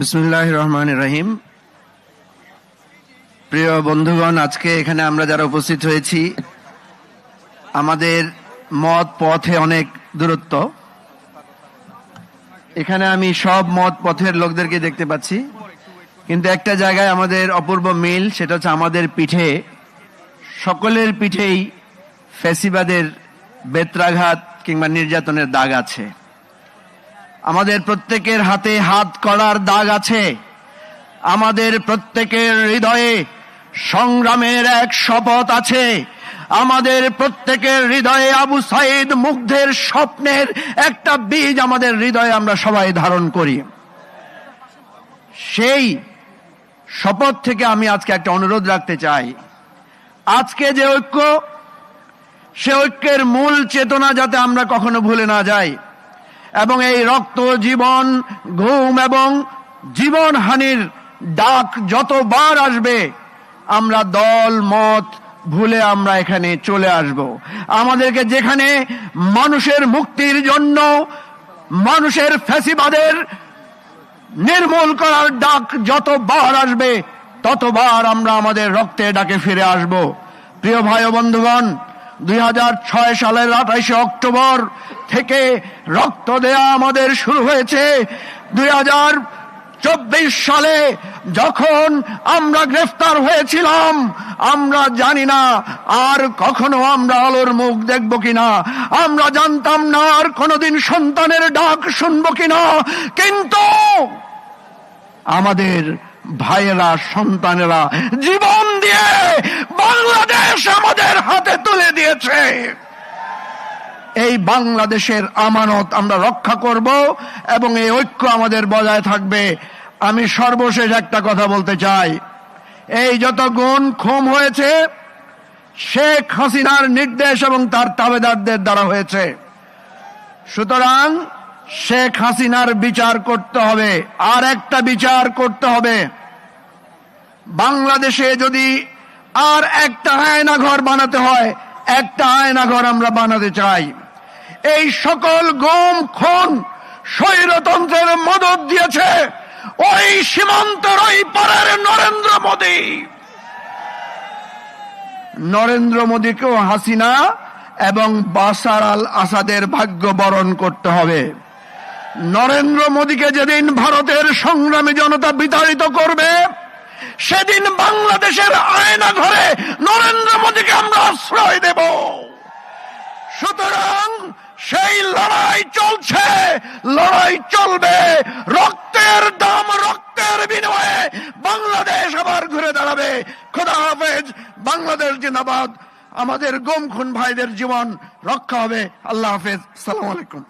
বিসমুল্লাহ রহমান রহিম প্রিয় বন্ধুগণ, আজকে এখানে আমরা যারা উপস্থিত হয়েছি, আমাদের মত পথে অনেক দূরত্ব। এখানে আমি সব মত পথের লোকদেরকে দেখতে পাচ্ছি, কিন্তু একটা জায়গায় আমাদের অপূর্ব মিল, সেটা হচ্ছে আমাদের পিঠে। সকলের পিঠেই ফ্যাসিবাদের বেত্রাঘাত কিংবা নির্যাতনের দাগ আছে। আমাদের প্রত্যেকের হাতে হাত করার দাগ আছে। আমাদের প্রত্যেকের হৃদয়ে সংগ্রামের এক শপথ আছে। আমাদের প্রত্যেকের হৃদয়ে আবু সাইদ মুগ্ধের স্বপ্নের একটা বীজ আমাদের হৃদয়ে আমরা সবাই ধারণ করি। সেই শপথ থেকে আমি আজকে একটা অনুরোধ রাখতে চাই। আজকে যে ঐক্য, সে ঐক্যের মূল চেতনা যাতে আমরা কখনো ভুলে না যাই। এবং এই রক্ত জীবন, ঘুম এবং জীবন হানির ডাক যতবার আসবে, আমরা দল, মত ভুলে আমরা এখানে চলে আসব। আমাদেরকে যেখানে মানুষের মুক্তির জন্য, মানুষের ফ্যাসিবাদের নির্মূল করার ডাক যতবার আসবে, ততবার আমরা আমাদের রক্তের ডাকে ফিরে আসব। প্রিয় ভাই বন্ধুগণ দুই সালের আঠাইশে অক্টোবর থেকে রক্ত দেয়া আমাদের শুরু হয়েছে। দুই সালে যখন আমরা গ্রেফতার হয়েছিলাম, আমরা জানি না আর কখনো আমরা আলোর মুখ দেখব কিনা। আমরা জানতাম না আর কোনোদিন সন্তানের ডাক শুনব কিনা। কিন্তু আমাদের ভাইয়েরা, সন্তানেরা জীবন দিয়ে দিয়েছে এই বাংলাদেশের আমানত আমরা রক্ষা করব এবং এই ঐক্য আমাদের বজায় থাকবে। আমি সর্বশেষ একটা কথা বলতে চাই। এই যত গুণ খুম হয়েছে, শেখ হাসিনার নির্দেশ এবং তার তাবেদারদের দ্বারা হয়েছে। সুতরাং শেখ হাসিনার বিচার করতে হবে, আর একটা বিচার করতে হবে। বাংলাদেশে যদি আর একটা আয়না ঘর বানাতে হয় একটা আয়না ঘর আমরা বানাতে চাই। এই সকল গম, খুন, স্বৈরতন্ত্রের মদত দিয়েছে ওই সীমান্তের ওই পারের নরেন্দ্র মোদী। নরেন্দ্র মোদীকেও হাসিনা এবং বাসার আল আসাদের ভাগ্য বরণ করতে হবে। নরেন্দ্র মোদীকে যেদিন ভারতের সংগ্রামী জনতা বিতাড়িত করবে সেদিন বাংলাদেশের আয়না ঘরে নরেন্দ্র মোদীকে আমরা আশ্রয় দেব। সুতরাং সেই লড়াই চলছে, লড়াই চলবে। রক্তের দাম রক্তের বিনিময়ে বাংলাদেশ আবার ঘুরে দাঁড়াবে। খোদা হাফেজ, বাংলাদেশ জিন্দাবাদ। আমাদের গুম খুন ভাইদের জীবন রক্ষা হবে। আল্লাহ হাফেজ। সালাম আলাইকুম।